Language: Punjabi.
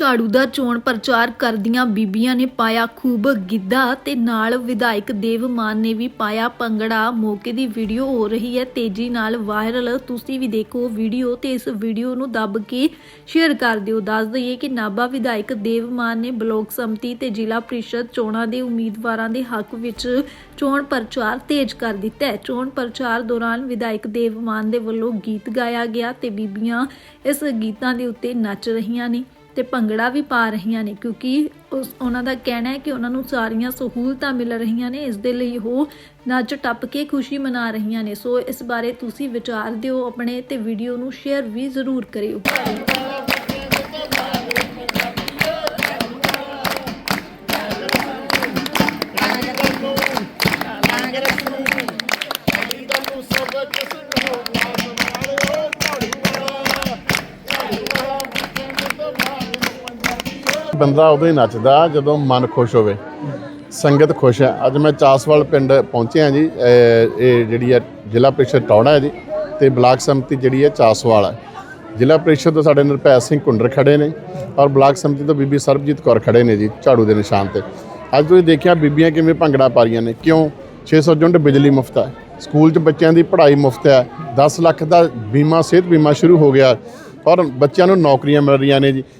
ਝਾੜੂ ਦਾ ਚੋਣ ਪ੍ਰਚਾਰ ਕਰਦੀਆਂ ਬੀਬੀਆਂ ਨੇ ਪਾਇਆ ਖੂਬ ਗਿੱਧਾ ਤੇ ਨਾਲ ਵਿਧਾਇਕ ਦੇਵ ਮਾਨ ਨੇ ਵੀ ਪਾਇਆ ਭੰਗੜਾ। ਮੌਕੇ ਦੀ ਵੀਡੀਓ ਹੋ ਰਹੀ ਹੈ। ਤੇਜ਼ੀ ਨਾਲ ਵਾਇਰਲ। ਤੁਸੀਂ ਵੀ ਦੇਖੋ ਵੀਡੀਓ ਤੇ ਇਸ ਵੀਡੀਓ ਨੂੰ ਦੱਬ ਕੇ ਸ਼ੇਅਰ ਕਰ ਦਿਓ। ਦੱਸ ਦਈਏ ਕਿ ਨਾਭਾ ਵਿਧਾਇਕ ਦੇਵ ਮਾਨ ਨੇ ਬਲਾਕ ਸੰਮਤੀ ਤੇ ਜ਼ਿਲ੍ਹਾ ਪ੍ਰੀਸ਼ਦ ਚੋਣਾਂ ਦੇ ਉਮੀਦਵਾਰਾਂ ਦੇ ਹੱਕ ਵਿੱਚ ਚੋਣ ਪ੍ਰਚਾਰ ਤੇਜ਼ ਕਰ ਦਿੱਤਾ ਹੈ। ਚੋਣ ਪ੍ਰਚਾਰ ਦੌਰਾਨ ਵਿਧਾਇਕ ਦੇਵ ਮਾਨ ਦੇ ਵੱਲੋਂ ਗੀਤ ਗਾਇਆ ਗਿਆ ਤੇ ਬੀਬੀਆਂ ਇਸ ਗੀਤਾਂ ਦੇ ਉੱਤੇ ਨੱਚ ਰਹੀਆਂ ਨੇ। ਤੇ ਭੰਗੜਾ ਵੀ ਪਾ ਰਹੀਆਂ ਨੇ, ਕਿਉਂਕਿ ਉਸ, ਉਹਨਾਂ ਦਾ ਕਹਿਣਾ ਹੈ ਕਿ ਉਹਨਾਂ ਨੂੰ ਸਾਰੀਆਂ ਸਹੂਲਤਾਂ ਮਿਲ ਰਹੀਆਂ ਨੇ, ਇਸ ਦੇ ਲਈ ਉਹ ਨੱਚ ਟੱਪ ਕੇ ਖੁਸ਼ੀ ਮਨਾ ਰਹੀਆਂ ਨੇ। ਸੋ ਇਸ ਬਾਰੇ ਤੁਸੀਂ ਵਿਚਾਰ ਦਿਓ, ਆਪਣੇ ਤੇ ਵੀਡੀਓ ਨੂੰ ਸ਼ੇਅਰ ਵੀ ਜ਼ਰੂਰ ਕਰਿਓ। ਬੰਦਾ ਉਦੋਂ ਹੀ ਨੱਚਦਾ ਜਦੋਂ ਮਨ ਖੁਸ਼ ਹੋਵੇ। ਸੰਗਤ ਖੁਸ਼ ਹੈ। ਅੱਜ ਮੈਂ ਚਾਸਵਾਲ ਪਿੰਡ ਪਹੁੰਚਿਆ ਜੀ। ਇਹ ਜਿਹੜੀ ਹੈ ਜ਼ਿਲ੍ਹਾ ਪ੍ਰੀਸ਼ਦ ਟੌੜਾ ਹੈ ਜੀ। ਤੇ ਬਲਾਕ ਸੰਮਤੀ ਜਿਹੜੀ ਹੈ ਚਾਸਵਾਲ ਹੈ। ਜ਼ਿਲ੍ਹਾ ਪ੍ਰੀਸ਼ਦ ਤੋਂ ਸਾਡੇ ਨਿਰਭੈ ਸਿੰਘ ਕੁੰਡਰ ਖੜੇ ਨੇ ਔਰ ਬਲਾਕ ਸੰਮਤੀ ਤੋਂ ਬੀਬੀ ਸਰਬਜੀਤ ਕੌਰ ਖੜੇ ਨੇ ਜੀ ਝਾੜੂ ਦੇ ਨਿਸ਼ਾਨ ਤੇ। ਅੱਜ ਤੁਸੀਂ ਦੇਖਿਆ ਬੀਬੀਆਂ ਕਿਵੇਂ ਭੰਗੜਾ ਪਾ ਰਹੀਆਂ ਨੇ। ਕਿਉਂ? 600 ਯੂਨਿਟ ਬਿਜਲੀ ਮੁਫਤ ਹੈ। ਸਕੂਲ 'ਚ ਬੱਚਿਆਂ ਦੀ ਪੜ੍ਹਾਈ ਮੁਫਤ ਹੈ। 10 ਲੱਖ ਦਾ ਬੀਮਾ, ਸਿਹਤ ਬੀਮਾ ਸ਼ੁਰੂ ਹੋ ਗਿਆ ਔਰ ਬੱਚਿਆਂ ਨੂੰ ਨੌਕਰੀਆਂ ਮਿਲ ਰਹੀਆਂ ਨੇ ਜੀ।